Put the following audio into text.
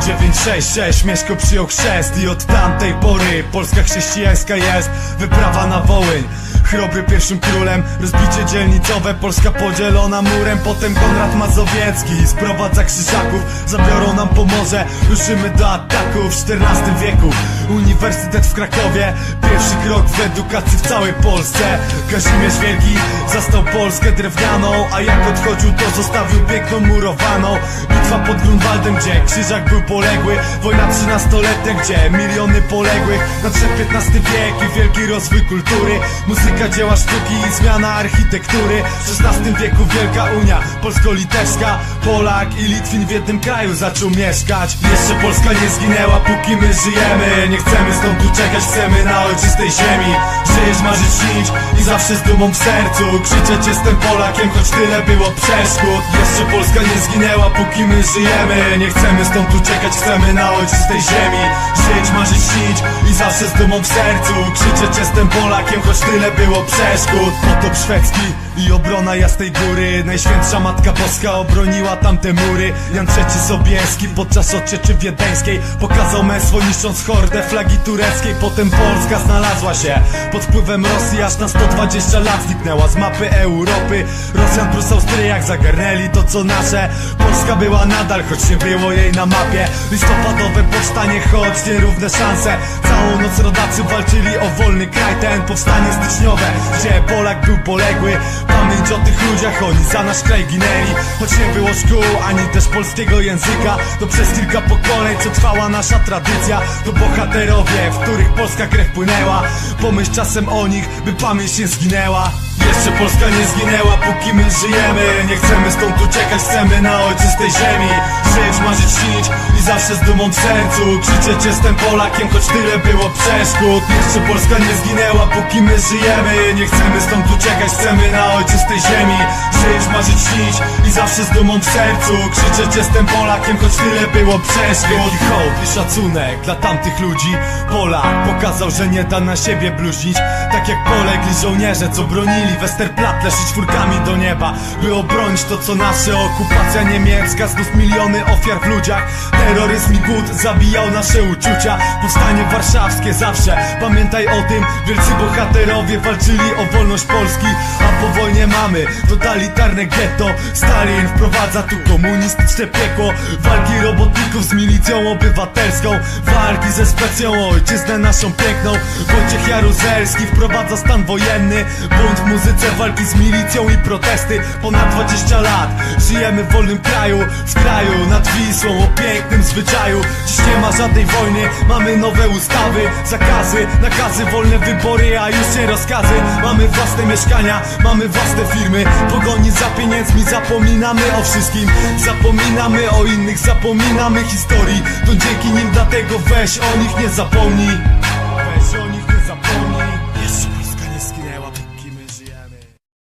966 Mieszko przyjął chrzest i od tamtej pory Polska chrześcijańska jest wyprawa na Wołyń. Chrobry pierwszym królem, rozbicie dzielnicowe Polska podzielona murem, potem Konrad Mazowiecki Sprowadza krzyżaków, zabiorą nam Pomorze Ruszymy do ataku w XIV wieku. Uniwersytet w Krakowie Pierwszy krok w edukacji w całej Polsce. Kazimierz Wielki zastał Polskę drewnianą A jak odchodził to zostawił piękną murowaną Bitwa pod Grunwaldem, gdzie krzyżak był poległy. Wojna trzynastoletnia, gdzie miliony poległych. Nadszedł XV wiek i wielki rozwój kultury. Muzyka, dzieła sztuki i zmiana architektury. W XVI wieku Wielka Unia Polsko-Litewska. Polak i Litwin w jednym kraju zaczął mieszkać. Jeszcze Polska nie zginęła, póki my żyjemy. Nie chcemy stąd uciekać, chcemy na ojczystej ziemi. Żyjesz, marzyć, śnić i zawsze z dumą w sercu. Krzyczeć jestem Polakiem, choć tyle było przeszkód. Jeszcze Polska nie zginęła, póki my żyjemy. Nie chcemy stąd uciekać, chcemy na ojczystej ziemi. Żyć, marzyć, zawsze z dumą w sercu. Krzyczeć jestem Polakiem, choć tyle było przeszkód. Potop szwedzki i obrona Jasnej Góry. Najświętsza Matka Boska obroniła tamte mury. Jan III Sobieski podczas odsieczy wiedeńskiej Pokazał męstwo niszcząc hordę flagi tureckiej. Potem Polska znalazła się pod wpływem Rosji Aż na 120 lat zniknęła z mapy Europy. Rosjan plus Austriak zagarnęli to co nasze. Polska była nadal, choć nie było jej na mapie. Listopadowe powstanie, choć nierówne szanse. Całą noc rodacy walczyli o wolny kraj. Ten powstanie styczniowe, gdzie Polak był poległy. Pamięć o tych ludziach, oni za nasz kraj ginęli. Choć nie było szkół, ani też polskiego języka To przez kilka pokoleń, co trwała nasza tradycja. To bohaterowie, w których polska krew płynęła. Pomyśl czasem o nich, by pamięć nie zginęła jeszcze Polska nie zginęła, póki my żyjemy. Nie chcemy stąd uciekać, chcemy na ojczystej ziemi. Żyć, marzyć, śnić i zawsze z dumą w sercu. Krzyczeć jestem Polakiem, choć tyle było przeszkód. Jeszcze Polska nie zginęła, póki my żyjemy. Nie chcemy stąd uciekać, chcemy na ojczystej ziemi. Żyć, marzyć, śnić i zawsze z dumą w sercu. Krzyczeć jestem Polakiem, choć tyle było przeszkód. Wielki hołd i szacunek dla tamtych ludzi. Polak pokazał, że nie da na siebie bluźnić. Tak jak polegli żołnierze, co bronili. Westerplatte czwórkami do nieba. By obronić to co nasze. Okupacja niemiecka Znów miliony ofiar w ludziach. Terroryzm i głód zabijał nasze uczucia. Powstanie warszawskie zawsze. Pamiętaj o tym. Wielcy bohaterowie walczyli o wolność Polski. A po wojnie mamy totalitarne getto Stalin wprowadza tu komunistyczne piekło. Walki robotników z milicją obywatelską. Walki ze specją ojczyznę naszą piękną. Wojciech Jaruzelski wprowadza stan wojenny. Bunt w muzyce, walki z milicją i protesty. Ponad 20 lat Żyjemy w wolnym kraju. W kraju nad Wisłą o pięknym zwyczaju. Dziś nie ma żadnej wojny Mamy nowe ustawy, zakazy, nakazy Wolne wybory, a już nie rozkazy. Mamy własne mieszkania, mamy własne firmy. Pogoni za pieniędzmi Zapominamy o wszystkim Zapominamy o innych, zapominamy historii. To dzięki nim, dlatego weź o nich nie zapomnij